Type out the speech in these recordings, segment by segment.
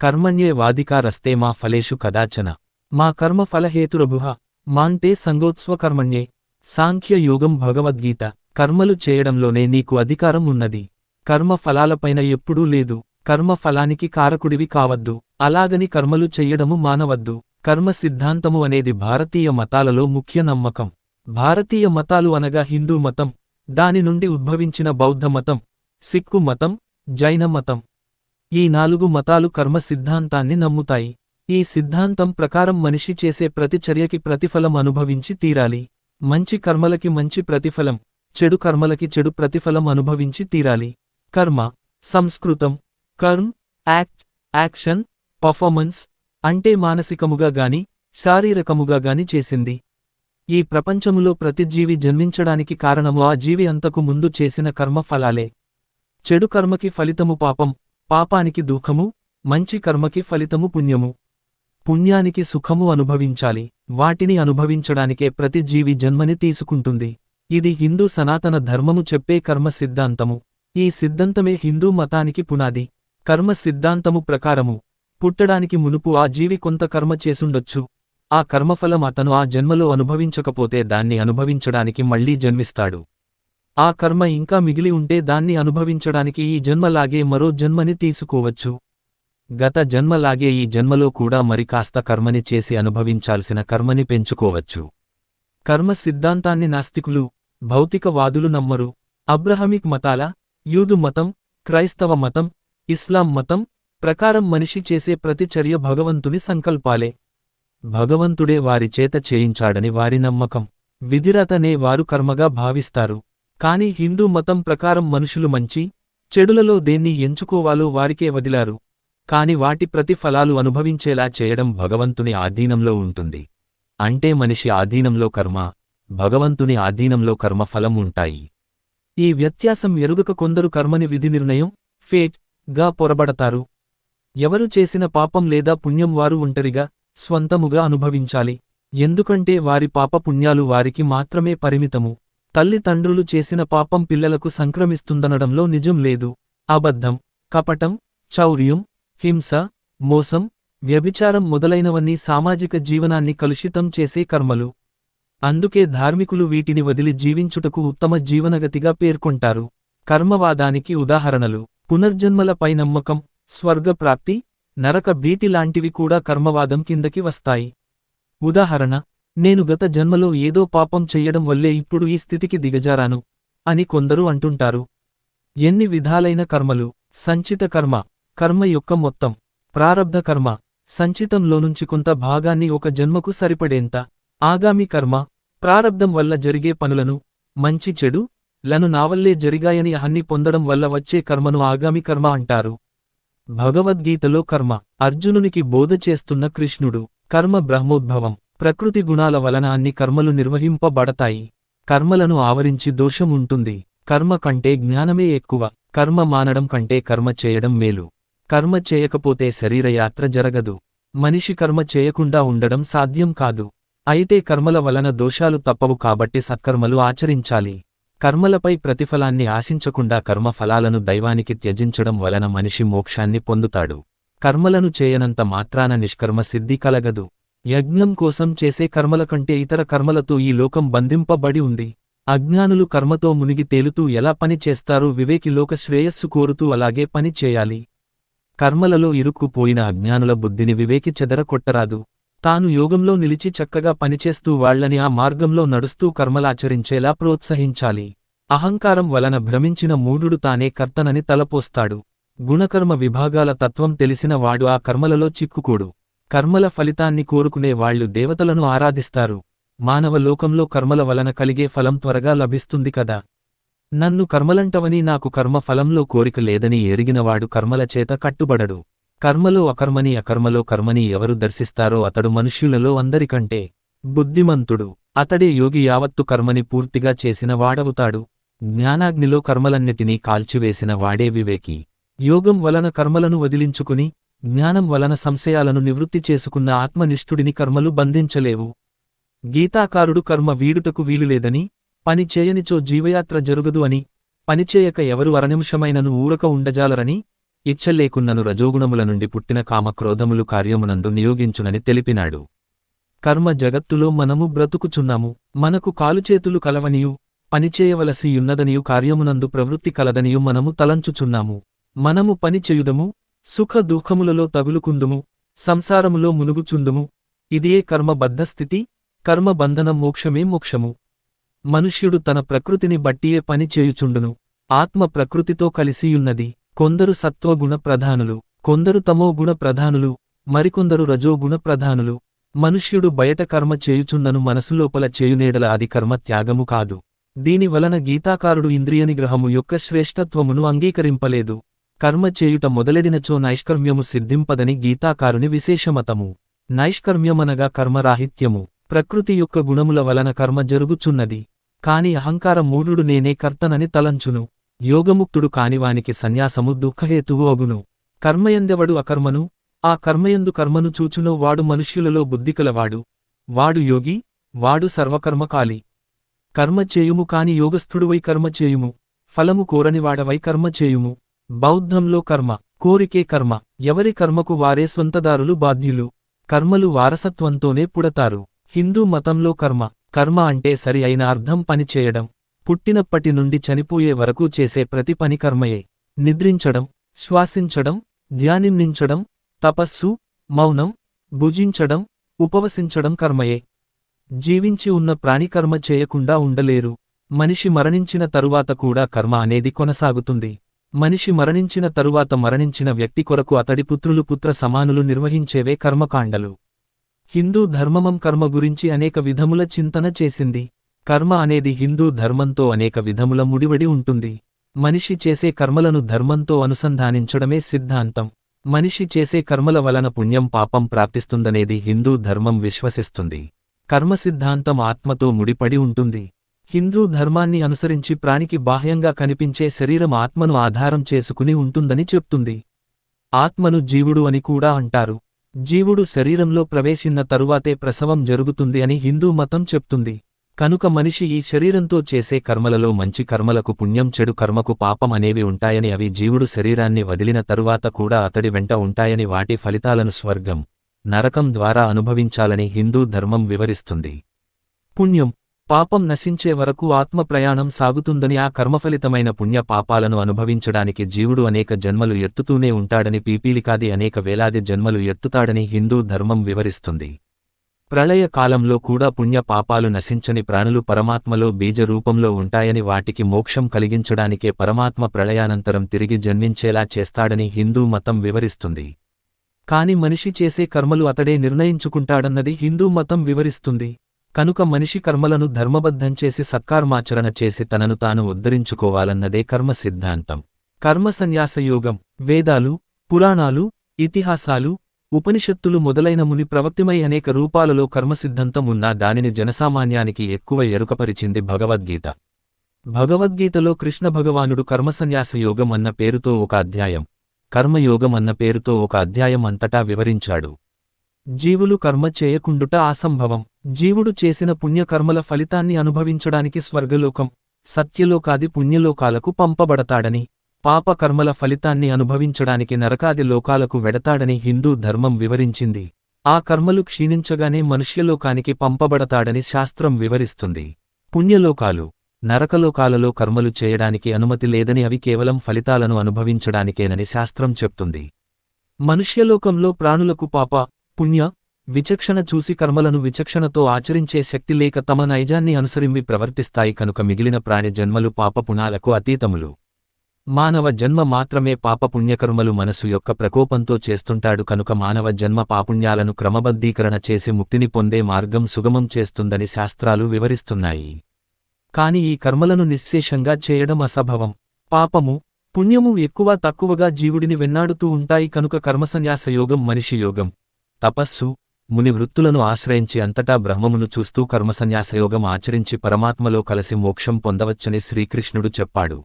కర్మణ్యే వాధికారస్తే మా ఫలేషు కదాచన. మా కర్మ ఫలహేతురభుహ మాంతే సంగోత్స్వకర్మణ్యే. సాంఖ్యయోగం భగవద్గీత కర్మలు చేయడంలోనే నీకు అధికారం ఉన్నది. కర్మ ఫలాలపైన ఎప్పుడూ లేదు. కర్మ ఫలానికి కారకుడివి కావద్దు. అలాగని కర్మలు చెయ్యడము మానవద్దు. కర్మ సిద్ధాంతము అనేది భారతీయ మతాలలో ముఖ్య నమ్మకం. భారతీయ మతాలు అనగా హిందూ మతం దాని నుండి ఉద్భవించిన బౌద్ధ మతం సిక్కు మతం జైన మతం. ఈ నాలుగు మతాలు కర్మ సిద్ధాంతాన్ని నమ్ముతాయి. ఈ సిద్ధాంతం ప్రకారం మనిషి చేసే ప్రతి చర్యకి ప్రతిఫలం అనుభవించి తీరాలి. మంచి కర్మలకి మంచి ప్రతిఫలం చెడు కర్మలకి చెడు ప్రతిఫలం అనుభవించి తీరాలి. కర్మ సంస్కృతం కర్మ్ యాక్ట్ యాక్షన్ పర్ఫార్మెన్స్ అంటే మానసికముగా గాని శారీరకముగా గాని చేసింది. ఈ ప్రపంచములో ప్రతి జీవి జన్మించడానికి కారణము ఆ జీవి అంతకు ముందు చేసిన కర్మ ఫలాలే చెడు కర్మకి ఫలితము పాపం పాపానికి దుఃఖము మంచి కర్మకి ఫలితము పుణ్యము. పుణ్యానికి సుఖము అనుభవించాలి. వాటిని అనుభవించడానికే ప్రతి జీవి జన్మని తీసుకుంటుంది. ఇది హిందూ సనాతన ధర్మము చెప్పే కర్మ సిద్ధాంతము. ఈ సిద్ధాంతమే హిందూ మతానికి పునాది. కర్మ సిద్ధాంతము ప్రకారము. పుట్టడానికి మునుపు ఆ జీవి కొంత కర్మ చేసుండొచ్చు. ఆ కర్మఫలం అతను ఆ జన్మలో అనుభవించకపోతే దాన్ని అనుభవించడానికి మళ్ళీ జన్మిస్తాడు. ఆ కర్మ ఇంకా మిగిలి ఉంటే దాన్ని అనుభవించడానికి ఈ జన్మలాగే మరో జన్మని తీసుకోవచ్చు. గత జన్మలాగే ఈ జన్మలో కూడా మరి కాస్త కర్మని చేసి అనుభవించాల్సిన కర్మని పెంచుకోవచ్చు. కర్మ సిద్ధాంతాన్ని నాస్తికులు భౌతికవాదులు నమ్మరు. అబ్రహమిక్ మతాల యూదు మతం క్రైస్తవ మతం ఇస్లాం మతం ప్రకారం మనిషి చేసే ప్రతిచర్య భగవంతుని సంకల్పాలే. భగవంతుడే వారి చేత చేయించాడని వారి నమ్మకం. విధిరతనే వారు కర్మగా భావిస్తారు. కాని హిందూ మతం ప్రకారం మనుషులు మంచి చెడులలో దేన్ని ఎంచుకోవాలో వారికే వదిలారు. కాని వాటి ప్రతిఫలాలు అనుభవించేలా చేయడం భగవంతుని ఆధీనంలో ఉంటుంది. అంటే మనిషి ఆధీనంలో కర్మ భగవంతుని ఆధీనంలో కర్మఫలం ఉంటాయి. ఈ వ్యత్యాసం ఎరుగక కొందరు కర్మని విధి నిర్ణయం ఫేట్గా పొరబడతారు. ఎవరు చేసిన పాపం లేదా పుణ్యం వారు ఒంటరిగా స్వంతముగా అనుభవించాలి. ఎందుకంటే వారి పాపపుణ్యాలు వారికి మాత్రమే పరిమితము. తల్లిదండ్రులు చేసిన పాపం పిల్లలకు సంక్రమిస్తుందనడంలో నిజం లేదు. అబద్ధం కపటం చౌర్యం హింస మోసం వ్యభిచారం మొదలైనవన్నీ సామాజిక జీవనాన్ని కలుషితం చేసే కర్మలు. అందుకే ధార్మికులు వీటిని వదిలి జీవించుటకు ఉత్తమ జీవనగతిగా పేర్కొంటారు. కర్మవాదానికి ఉదాహరణలు. పునర్జన్మలపై నమ్మకం స్వర్గప్రాప్తి నరక భీతి లాంటివి కూడా కర్మవాదం కిందకి వస్తాయి. ఉదాహరణ నేను గత జన్మలో ఏదో పాపం చెయ్యడం వల్లే ఇప్పుడు ఈ స్థితికి దిగజారాను అని కొందరు అంటుంటారు. ఎన్ని విధాలైన కర్మలు. సంచిత కర్మ. కర్మ యొక్క మొత్తం. ప్రారబ్ధ కర్మ. సంచితంలోనుంచి కొంత భాగాన్ని ఒక జన్మకు సరిపడేంత. ఆగామి కర్మ. ప్రారబ్ధం వల్ల జరిగే పనులను మంచి చెడు లను నావల్లే జరిగాయని అహన్ని పొందడం వల్ల వచ్చే కర్మను ఆగామి కర్మ అంటారు. భగవద్గీతలో కర్మ. అర్జునునికి బోధ చేస్తున్న కృష్ణుడు. కర్మ బ్రహ్మోద్భవం. ప్రకృతి గుణాల వలన అన్ని కర్మలు నిర్వహింపబడతాయి. కర్మలను ఆవరించి దోషం ఉంటుంది. కర్మ కంటే జ్ఞానమే ఎక్కువ. కర్మ మానడం కంటే కర్మ చేయడం మేలు. కర్మ చేయకపోతే శరీరయాత్ర జరగదు. మనిషి కర్మ చేయకుండా ఉండడం సాధ్యం కాదు. అయితే కర్మల వలన దోషాలు తప్పవు కాబట్టి సత్కర్మలు ఆచరించాలి. కర్మలపై ప్రతిఫలాన్ని ఆశించకుండా కర్మ ఫలాలను దైవానికి త్యజించడం వలన మనిషి మోక్షాన్ని పొందుతాడు. కర్మలను చేయనంత మాత్రాన నిష్కర్మ సిద్ధి కలగదు. యజ్ఞం కోసం చేసే కర్మల కంటే ఇతర కర్మలతో ఈ లోకం బంధింపబడి ఉంది. అజ్ఞానులు కర్మతో మునిగి తేలుతూ ఎలా పని చేస్తారో వివేకి లోక శ్రేయస్సు కోరుతూ అలాగే పని చేయాలి. కర్మలలో ఇరుక్కుపోయిన అజ్ఞానుల బుద్ధిని వివేకి చెదరకొట్టరాదు తాను యోగంలో నిలిచి చక్కగా పనిచేస్తూ వాళ్ళని ఆ మార్గంలో నడుస్తూ కర్మలాచరించేలా ప్రోత్సహించాలి. అహంకారం వలన భ్రమించిన మూఢుడు తానే కర్తనని తలపోస్తాడు. గుణకర్మ విభాగాల తత్వం తెలిసిన వాడు ఆ కర్మలలో చిక్కుకోడు. కర్మల ఫలితాన్ని కోరుకునే వాళ్ళు దేవతలను ఆరాధిస్తారు. మానవ లోకంలో కర్మల వలన కలిగే ఫలం త్వరగా లభిస్తుంది కదా. నన్ను కర్మలంటవని నాకు కర్మ ఫలంలో కోరిక లేదని ఎరిగినవాడు కర్మల చేత కట్టుబడడు. కర్మలో అకర్మని అకర్మలో కర్మని ఎవరు దర్శిస్తారో అతడు మనుష్యులలో అందరికంటే బుద్ధిమంతుడు. అతడే యోగి యావత్తు కర్మని పూర్తిగా చేసిన వాడవుతాడు. జ్ఞానాగ్నిలో కర్మలన్నిటినీ కాల్చివేసిన వాడే వివేకి. యోగం వలన కర్మలను వదిలించుకుని జ్ఞానం వలన సంశయాలను నివృత్తి చేసుకున్న ఆత్మనిష్ఠుడిని కర్మలు బంధించలేవు. గీతాకారుడు కర్మ వీడుటకు వీలులేదని పని చేయనిచో జీవయాత్ర జరుగదు అని పనిచేయక ఎవరు అరనిమిషమైనను ఊరక ఉండజాలరని ఇచ్చలేకున్నను రజోగుణముల నుండి పుట్టిన కామక్రోధములు కార్యమునందు నియోగించునని తెలిపినాడు. కర్మ జగత్తులో మనము బ్రతుకుచున్నాము మనకు కాలుచేతులు కలవనియు పనిచేయవలసి యున్నదనియు కార్యమునందు ప్రవృత్తి కలదనియు మనము తలంచుచున్నాము. మనము పని చేయుదము సుఖ దుఃఖములలో తగులుకుందుము సంసారములో మునుగుచుందుము. ఇదియే కర్మబద్ధస్థితి కర్మబంధన మోక్షమే మోక్షము. మనుష్యుడు తన ప్రకృతిని బట్టియే పని చేయుచుండును ఆత్మ ప్రకృతితో కలిసియున్నది. కొందరు సత్వగుణ ప్రధానులు కొందరు తమోగుణ ప్రధానులు మరికొందరు రజోగుణ ప్రధానులు. మనుష్యుడు బయట కర్మ చేయుచున్నను మనసులోపల చేయునేడల అది కర్మ త్యాగము కాదు. దీనివలన గీతాకారుడు ఇంద్రియ నిగ్రహము యొక్క శ్రేష్టత్వమును అంగీకరింపలేదు. కర్మ చేయుట మొదలెడినచో నైష్కర్మ్యము సిద్ధింపదని గీతాకారుని విశేషమతము. నైష్కర్మ్యమనగా కర్మరాహిత్యము. ప్రకృతి యొక్క గుణముల వలన కర్మ జరుగుచున్నది. కాని అహంకార మూఢుడు నేనే కర్తనని తలంచును. యోగముక్తుడు కానివానికి సన్యాసము దుఃఖహేతువు అగును. కర్మయందెవడు అకర్మను? ఆ కర్మయందు కర్మను చూచునో వాడు మనుష్యులలో బుద్ధికలవాడు. వాడు యోగి వాడు సర్వకర్మకాలి. కర్మ చేయుము కాని యోగస్థుడువై కర్మ చేయుము. ఫలము కోరనివాడవై కర్మ చేయుము. బౌద్ధంలో కర్మ కోరికే కర్మ ఎవరి కర్మకు వారే సొంతదారులు బాధ్యులు కర్మలు వారసత్వంతోనే పుడతారు. హిందూ మతంలో కర్మ కర్మ అంటే సరి అయిన అర్థం పనిచేయడం పుట్టినప్పటి నుండి చనిపోయే వరకు చేసే ప్రతి పని కర్మయే. నిద్రించడం శ్వాసించడం ధ్యానించడం తపస్సు మౌనం భుజించడం ఉపవసించడం కర్మయే. జీవించి ఉన్న ప్రాణి కర్మ చేయకుండా ఉండలేరు. మనిషి మరణించిన తరువాత కూడా కర్మ అనేది కొనసాగుతుంది. మనిషి మరణించిన తరువాత మరణించిన వ్యక్తి కొరకు అతడి పుత్రులు పుత్ర సమానులు నిర్వహించేవే కర్మకాండలు. హిందూ ధర్మమం కర్మ గురించి అనేక విధముల చింతన చేసింది. కర్మ అనేది హిందూ ధర్మంతో అనేక విధముల ముడివడి ఉంటుంది. మనిషి చేసే కర్మలను ధర్మంతో అనుసంధానించడమే సిద్ధాంతం. మనిషి చేసే కర్మల వలన పుణ్యం పాపం ప్రాప్తిస్తుందనేది హిందూ ధర్మం విశ్వసిస్తుంది. కర్మ సిద్ధాంతం ఆత్మతో ముడిపడి ఉంటుంది. హిందూ ధర్మాన్ని అనుసరించి ప్రాణికి బాహ్యంగా కనిపించే శరీరం ఆత్మను ఆధారం చేసుకుని ఉంటుందని చెప్తుంది. ఆత్మను జీవుడు అని కూడా అంటారు. జీవుడు శరీరంలో ప్రవేశిన్న తరువాతే ప్రసవం జరుగుతుంది అని హిందూ మతం చెప్తుంది. కనుక మనిషి ఈ శరీరంతో చేసే కర్మలలో మంచి కర్మలకు పుణ్యం చెడు కర్మకు పాపం అనేవి ఉంటాయని అవి జీవుడు శరీరాన్ని వదిలిన తరువాత కూడా అతడి వెంట ఉంటాయని వాటి ఫలితాలను స్వర్గం నరకం ద్వారా అనుభవించాలని హిందూ ధర్మం వివరిస్తుంది. పుణ్యం పాపం నశించే వరకు ఆత్మ ప్రయాణం సాగుతుందని ఆ కర్మఫలితమైన పుణ్య పాపాలను అనుభవించడానికి జీవుడు అనేక జన్మలు ఎత్తుతూనే ఉంటాడని పీపీలికాది అనేక వేలాది జన్మలు ఎత్తుతాడని హిందూ ధర్మం వివరిస్తుంది. ప్రళయ కాలంలో కూడా పుణ్య పాపాలు నశించని ప్రాణులు పరమాత్మలో బీజ రూపంలో ఉంటాయని వాటికి మోక్షం కలిగించడానికే పరమాత్మ ప్రళయానంతరం తిరిగి జన్మించేలా చేస్తాడని హిందూ మతం వివరిస్తుంది. కాని మనిషి చేసే కర్మలు అతడే నిర్ణయించుకుంటాడన్నది హిందూ మతం వివరిస్తుంది. కనుక మనిషి కర్మలను ధర్మబద్ధం చేసి సత్కర్మాచరణ చేసి తనను తాను ఉద్ధరించుకోవాలన్నదే కర్మ సిద్ధాంతం. కర్మ సన్యాసయోగం వేదాలు పురాణాలు ఇతిహాసాలు ఉపనిషత్తులు మొదలైన ముని ప్రవక్తిమై అనేక రూపాలలో కర్మసిద్ధాంతం ఉన్నా దానిని జనసామాన్యానికి ఎక్కువ ఎరుకపరిచింది భగవద్గీత. భగవద్గీతలో కృష్ణ భగవానుడు కర్మసన్యాసయోగం అన్న పేరుతో ఒక అధ్యాయం కర్మయోగం అన్న పేరుతో ఒక అధ్యాయం అంతటా వివరించాడు. జీవులు కర్మ చేయకుండుట అసంభవం. జీవుడు చేసిన పుణ్యకర్మల ఫలితాన్ని అనుభవించడానికి స్వర్గలోకం సత్యలోకాది పుణ్యలోకాలకు పంపబడతాడని పాపకర్మల ఫలితాన్ని అనుభవించడానికి నరకాది లోకాలకు వెడతాడని హిందూ ధర్మం వివరించింది. ఆ కర్మలు క్షీణించగానే మనుష్యలోకానికి పంపబడతాడని శాస్త్రం వివరిస్తుంది. పుణ్యలోకాలు నరకలోకాలలో కర్మలు చేయడానికి అనుమతి లేదని అవి కేవలం ఫలితాలను అనుభవించడానికేనని శాస్త్రం చెప్తుంది. మనుష్యలోకంలో ప్రాణులకు పాప పుణ్య విచక్షణ చూసి కర్మలను విచక్షణతో ఆచరించే శక్తి లేక తమ నైజాన్ని అనుసరిమ్మి ప్రవర్తిస్తాయి కనుక మిగిలిన ప్రాణి జన్మలు పాపపుణాలకు అతీతములు. మానవ జన్మ మాత్రమే పాపపుణ్యకర్మలు మనసు యొక్క ప్రకోపంతో చేస్తుంటాడు కనుక మానవ జన్మ పాపుణ్యాలను క్రమబద్ధీకరణ చేసి ముక్తిని పొందే మార్గం సుగమం చేస్తుందని శాస్త్రాలు వివరిస్తున్నాయి. కాని ఈ కర్మలను నిశ్శేషంగా చేయడం అసభవం. పాపము పుణ్యము ఎక్కువ తక్కువగా జీవుడిని వెన్నాడుతూ ఉంటాయి కనుక కర్మసన్యాసయోగం మనిషి యోగం. తపస్సు ముని వృత్తులను ఆశ్రయించి అంతటా బ్రహ్మమును చూస్తూ కర్మసన్యాసయోగం ఆచరించి పరమాత్మలో కలసి మోక్షం పొందవచ్చని శ్రీకృష్ణుడు చెప్పాడు.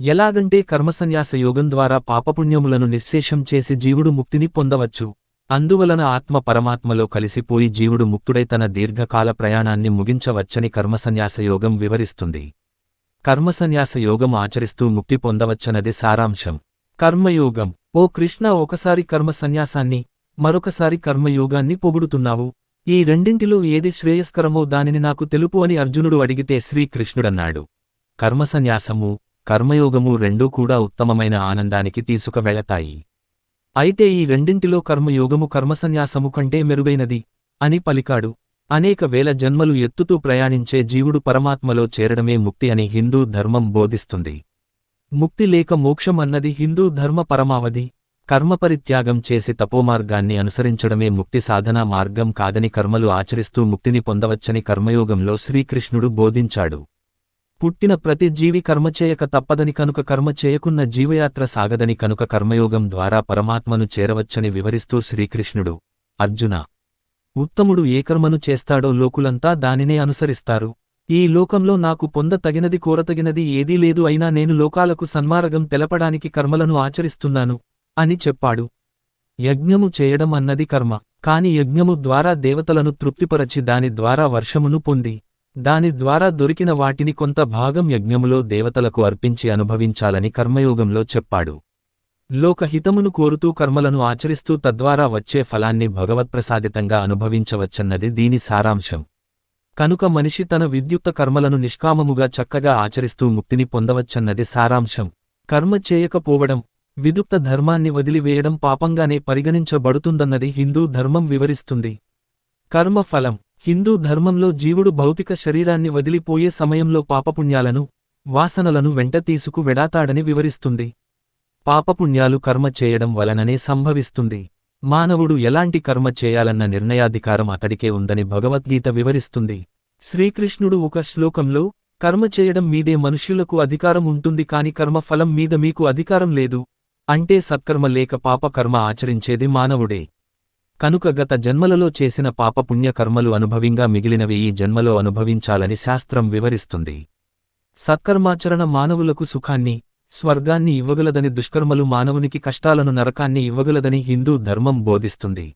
ఎలాగంటే కర్మసన్యాస యోగం ద్వారా పాపపుణ్యములను నిశ్శేషం చేసి జీవుడు ముక్తిని పొందవచ్చు. అందువలన ఆత్మ పరమాత్మలో కలిసిపోయి జీవుడు ముక్తుడై తన దీర్ఘకాల ప్రయాణాన్ని ముగించవచ్చని కర్మసన్యాస యోగం వివరిస్తుంది. కర్మసన్యాస యోగం ఆచరిస్తూ ముక్తి పొందవచ్చనది సారాంశం. కర్మయోగం. ఓ కృష్ణ ఒకసారి కర్మసన్యాసాన్ని మరొకసారి కర్మయోగాన్ని పొగుడుతున్నావు. ఈ రెండింటిలో ఏది శ్రేయస్కరమో దానిని నాకు తెలుపు అని అర్జునుడు అడిగితే శ్రీకృష్ణుడన్నాడు. కర్మసన్యాసము కర్మయోగము రెండూ కూడా ఉత్తమమైన ఆనందానికి తీసుకువెళతాయి. అయితే ఈ రెండింటిలో కర్మయోగము కర్మసన్యాసము కంటే మెరుగైనది అని పలికాడు. అనేక వేల జన్మలు ఎత్తుతూ ప్రయాణించే జీవుడు పరమాత్మలో చేరడమే ముక్తి అని హిందూ ధర్మం బోధిస్తుంది. ముక్తి లేక మోక్షం అన్నది హిందూ ధర్మ పరమావధి. కర్మపరిత్యాగం చేసి తపోమార్గాన్ని అనుసరించడమే ముక్తి సాధనా మార్గం కాదని కర్మలు ఆచరిస్తూ ముక్తిని పొందవచ్చని కర్మయోగంలో శ్రీకృష్ణుడు బోధించాడు. పుట్టిన ప్రతి జీవి కర్మచేయక తప్పదని కనుక కర్మ చేయకున్న జీవయాత్ర సాగదని కనుక కర్మయోగం ద్వారా పరమాత్మను చేరవచ్చని వివరిస్తూ శ్రీకృష్ణుడు. అర్జున ఉత్తముడు ఏ కర్మను చేస్తాడో లోకులంతా దానినే అనుసరిస్తారు. ఈ లోకంలో నాకు పొంద తగినది కోరతగినది ఏదీ లేదు అయినా నేను లోకాలకు సన్మార్గం తెలపడానికి కర్మలను ఆచరిస్తున్నాను. అని చెప్పాడు. యజ్ఞము చేయడం అన్నది కర్మ కాని యజ్ఞము ద్వారా దేవతలను తృప్తిపరచి దాని ద్వారా వర్షమును పొంది. దాని ద్వారా దొరికిన వాటిని కొంత భాగం యజ్ఞములో దేవతలకు అర్పించి అనుభవించాలని కర్మయోగంలో చెప్పాడు. లోకహితమును కోరుతూ కర్మలను ఆచరిస్తూ తద్వారా వచ్చే ఫలాన్ని భగవత్ప్రసాదితంగా అనుభవించవచ్చన్నది దీని సారాంశం. కనుక మనిషి తన విద్యుక్త కర్మలను నిష్కామముగా చక్కగా ఆచరిస్తూ ముక్తిని పొందవచ్చన్నది సారాంశం. కర్మ చేయకపోవడం విదుక్త ధర్మాన్ని వదిలివేయడం పాపంగానే పరిగణించబడుతుందన్నది హిందూ ధర్మం వివరిస్తుంది. కర్మఫలం హిందూ ధర్మంలో జీవుడు భౌతిక శరీరాన్ని వదిలిపోయే సమయంలో పాపపుణ్యాలను వాసనలను వెంట తీసుకు వెడాతాడని వివరిస్తుంది. పాపపుణ్యాలు కర్మ చేయడం వలననే సంభవిస్తుంది. మానవుడు ఎలాంటి కర్మ చేయాలన్న నిర్ణయాధికారం అతడికే ఉందని భగవద్గీత వివరిస్తుంది. శ్రీకృష్ణుడు ఒక శ్లోకంలో కర్మ చేయడం మీదే మనుష్యులకు అధికారం ఉంటుంది కాని కర్మఫలం మీద మీకు అధికారం లేదు. అంటే సత్కర్మ లేక పాపకర్మ ఆచరించేది మానవుడే. కనుక గత జన్మలలో చేసిన పాపపుణ్యకర్మలు అనుభవింగా మిగిలినవి ఈ జన్మలో అనుభవించాలని శాస్త్రం వివరిస్తుంది. సత్కర్మాచరణ మానవులకు సుఖాన్ని స్వర్గాన్ని ఇవ్వగలదని దుష్కర్మలు మానవునికి కష్టాలను నరకాన్ని ఇవ్వగలదని హిందూ ధర్మం బోధిస్తుంది.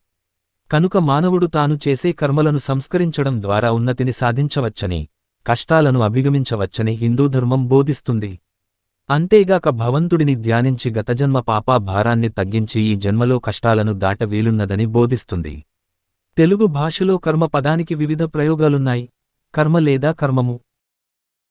కనుక మానవుడు తాను చేసే కర్మలను సంస్కరించడం ద్వారా ఉన్నతిని సాధించవచ్చని కష్టాలను అభిగమించవచ్చని హిందూ ధర్మం బోధిస్తుంది. అంతేగాక భవంతుడిని ధ్యానించి గతజన్మ పాపా భారాన్ని తగ్గించి ఈ జన్మలో కష్టాలను దాట వీలున్నదని బోధిస్తుంది. తెలుగు భాషలో కర్మ పదానికి వివిధ ప్రయోగాలున్నాయి. కర్మ లేదా కర్మము.